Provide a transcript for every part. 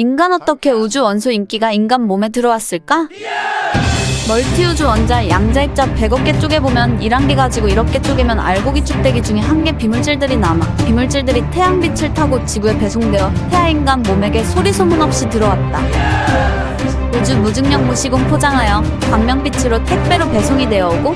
인간 어떻게 우주 원소 인기가 인간 몸에 들어왔을까? 멀티 우주 원자 양자입자 100억 개 쪼개보면 1한개 가지고 이렇게 쪼개면 알고기 쭉대기 중에 한 개 비물질들이 남아 비물질들이 태양빛을 타고 지구에 배송되어 태아인간 몸에게 소리 소문 없이 들어왔다 우주 무중력 무시공 포장하여 광명빛으로 택배로 배송이 되어 오고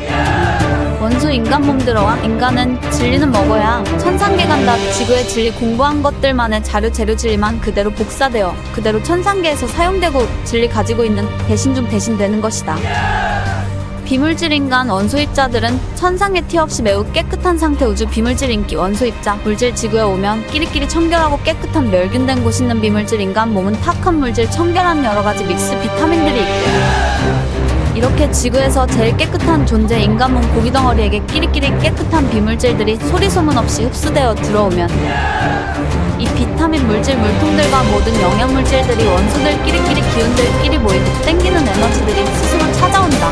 원소 인간 몸 들어와? 인간은 진리는 먹어야 천상계 간다. 지구의 진리 공부한 것들만의 자료 재료 진리만 그대로 복사되어 그대로 천상계에서 사용되고 진리 가지고 있는 대신 중 대신 되는 것이다. 비물질 인간 원소 입자들은 천상계 티 없이 매우 깨끗한 상태 우주 비물질 인기 원소 입자. 물질 지구에 오면 끼리끼리 청결하고 깨끗한 멸균된 곳 있는 비물질 인간 몸은 탁한 물질 청결한 여러 가지 믹스 비타민들이 있고 이렇게 지구에서 제일 깨끗한 존재 인간 몸 고기 덩어리에게 끼리끼리 깨끗한 비물질들이 소리 소문 없이 흡수되어 들어오면 이 비타민 물질 물통들과 모든 영양 물질들이 원소들 끼리끼리 기운들끼리 모이고 땡기는 에너지들이 스스로 찾아온다.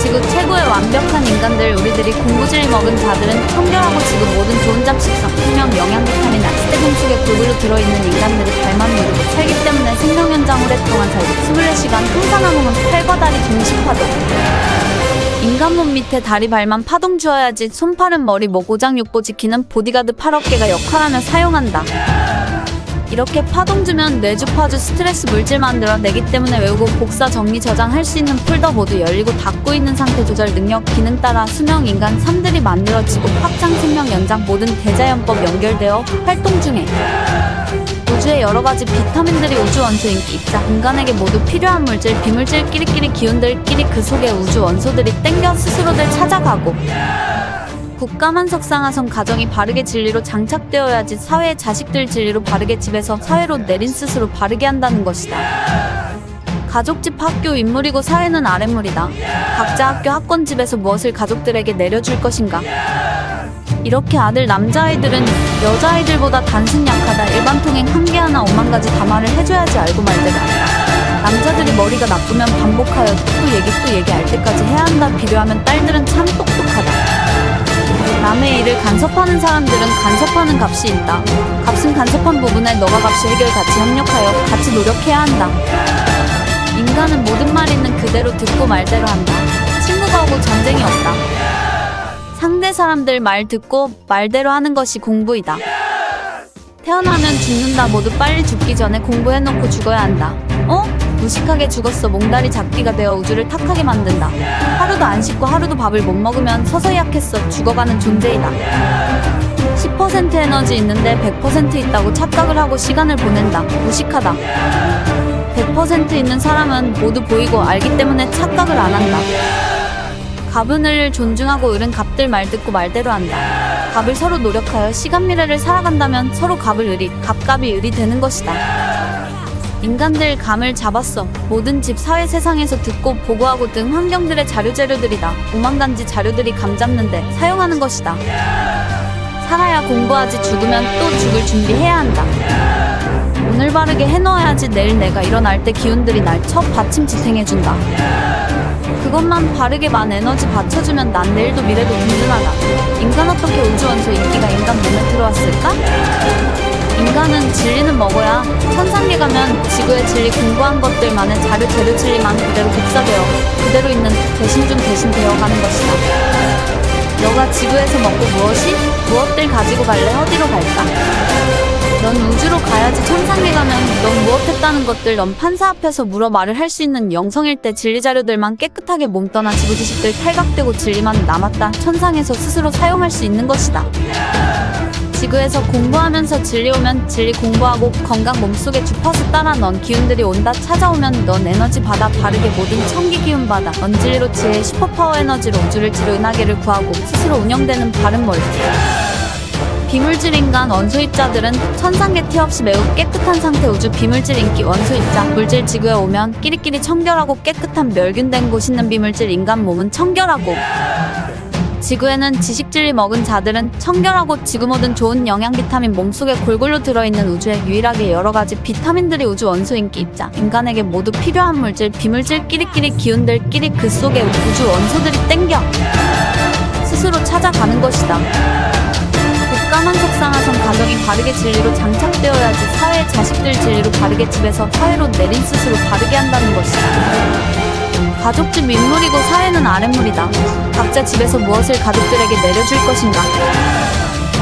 지구 최고의 완벽한 인간들 우리들이 공부질 먹은 자들은 청결하고 지구 모든 좋은 잡식성, 생명, 영양 비타민, 아스테공 속에 골고루 들어있는 인간들이 발만 누르고 살기 때문에 생명 연장 오랫동안 살고 24시간 항산화 몸은 팔과 다리 동시파동 인간 몸 밑에 다리 발만 파동 주어야지 손팔은 머리 목 오장 육보 지키는 보디가드 8억 개가 역할하며 사용한다 이렇게 파동 주면 뇌주 파주 스트레스 물질 만들어 내기 때문에 외우고 복사 정리 저장할 수 있는 폴더 모두 열리고 닫고 있는 상태 조절 능력 기능 따라 수명 인간 3들이 만들어지고 확장 생명 연장 모든 대자연법 연결되어 활동 중에. 우주의 여러 가지 비타민들이 우주 원소 인기 입자 인간에게 모두 필요한 물질 비물질 끼리끼리 기운들끼리 그 속에 우주 원소들이 땡겨 스스로들 찾아가고 국가만 석상화성 가정이 바르게 진리로 장착되어야지 사회의 자식들 진리로 바르게 집에서 사회로 내린 스스로 바르게 한다는 것이다. 가족집 학교 윗물이고 사회는 아랫물이다. 각자 학교 학권 집에서 무엇을 가족들에게 내려줄 것인가? 이렇게 아들 남자아이들은 여자아이들보다 단순 약하다. 일반 통행 한 개 하나 오만 가지 담화를 해줘야지 알고 말대다. 남자들이 머리가 나쁘면 반복하여 또 얘기 또 얘기할 때까지 해야 한다. 비교하면 딸들은 참 똑똑하다. 남의 일을 간섭하는 사람들은 간섭하는 값이 있다. 값은 간섭한 부분에 너가 값이 해결 같이 협력하여 같이 노력해야 한다. 인간은 모든 말 있는 그대로 듣고 말대로 한다. 친구가 오고 전쟁이 없다. 상대 사람들 말 듣고 말대로 하는 것이 공부이다. 태어나면 죽는다. 모두 빨리 죽기 전에 공부해놓고 죽어야 한다. 어? 무식하게 죽었어. 몽다리 잡기가 되어 우주를 탁하게 만든다. 하루도 안 씻고 하루도 밥을 못 먹으면 서서히 약했어. 죽어가는 존재이다. 10% 에너지 있는데 100% 있다고 착각을 하고 시간을 보낸다. 무식하다. 100% 있는 사람은 모두 보이고 알기 때문에 착각을 안 한다. 갑은 을 존중하고 을은 갑들 말 듣고 말대로 한다. 갑을 서로 노력하여 시간 미래를 살아간다면 서로 갑을 을이, 갑갑이 을이 되는 것이다. 인간들 감을 잡았어. 모든 집 사회 세상에서 듣고 보고하고 등 환경들의 자료 재료들이다. 오만간지 자료들이 감 잡는데 사용하는 것이다. 살아야 공부하지 죽으면 또 죽을 준비해야 한다. 오늘 바르게 해놓아야지 내일 내가 일어날 때 기운들이 날 첫 받침 지탱해준다. 그것만 바르게 만 에너지 받쳐주면 난 내일도 미래도 든든하다. 인간 어떻게 우주 원소 인기가 인간 몸에 들어왔을까? 인간은 진리는 먹어야 천상계 가면 지구의 진리 공부한 것들만의 자료 재료 진리만 그대로 복사되어 그대로 있는 대신 중 대신 되어가는 것이다. 너가 지구에서 먹고 무엇이? 무엇들 가지고 갈래? 어디로 갈까? 넌 우주로 가야지 넌 무엇했다는 것들 넌 판사 앞에서 물어 말을 할 수 있는 영성일 때 진리 자료들만 깨끗하게 몸 떠나 지구 지식들 탈각되고 진리만 남았다. 천상에서 스스로 사용할 수 있는 것이다. 지구에서 공부하면서 진리 오면 진리 공부하고 건강 몸속에 주파수 따라 넌 기운들이 온다. 찾아오면 넌 에너지 받아 바르게 모든 청기 기운 받아 넌 진리로 지혜의 슈퍼파워 에너지로 우주를 지루 은하계를 구하고 스스로 운영되는 바른 멀티 비물질 인간 원소 입자들은 천상계 티 없이 매우 깨끗한 상태 우주 비물질 인기 원소 입자 물질 지구에 오면 끼리끼리 청결하고 깨끗한 멸균된 곳 있는 비물질 인간 몸은 청결하고 지구에는 지식진리 먹은 자들은 청결하고 지구 모든 좋은 영양 비타민 몸속에 골고루 들어있는 우주에 유일하게 여러 가지 비타민들이 우주 원소 인기 입자 인간에게 모두 필요한 물질 비물질 끼리끼리 기운들끼리 그 속에 우주 원소들이 땡겨 스스로 찾아가는 것이다. 국가만 속상화성 가정이 바르게 진리로 장착되어야지 사회의 자식들 진리로 바르게 집에서 사회로 내린 스스로 바르게 한다는 것이다. 가족집 윗물이고 사회는 아랫물이다. 각자 집에서 무엇을 가족들에게 내려줄 것인가?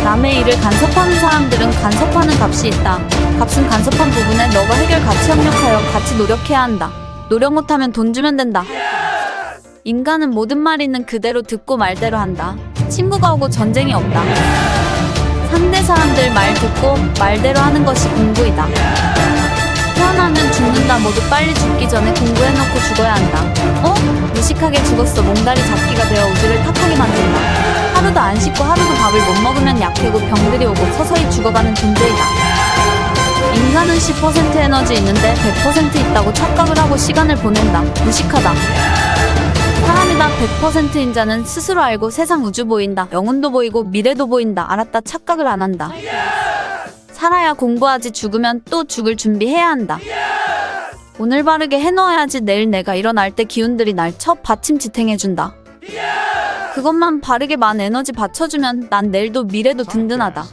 남의 일을 간섭하는 사람들은 간섭하는 값이 있다. 값은 간섭한 부분에 너가 해결 같이 협력하여 같이 노력해야 한다. 노력 못하면 돈 주면 된다. 인간은 모든 말 있는 그대로 듣고 말대로 한다. 친구가 오고 전쟁이 없다. 상대 사람들 말 듣고 말대로 하는 것이 공부이다. 태어나면 죽는다. 모두 빨리 죽기 전에 공부해놓고 죽어야 한다. 어? 무식하게 죽었어. 몽다리 잡기가 되어 우주를 탓하게 만든다. 하루도 안 씻고 하루도 밥을 못 먹으면 약해고 병들이 오고 서서히 죽어가는 존재이다. 인간은 10% 에너지 있는데 100% 있다고 착각을 하고 시간을 보낸다. 무식하다. 사람이다 100%인 자는 스스로 알고 세상 우주 보인다. 영혼도 보이고 미래도 보인다. 알았다. 착각을 안 한다. 살아야 공부하지 죽으면 또 죽을 준비해야 한다. 오늘 바르게 해놓아야지 내일 내가 일어날 때 기운들이 날 첫 받침 지탱해준다. 그것만 바르게 만 에너지 받쳐주면 난 내일도 미래도 든든하다.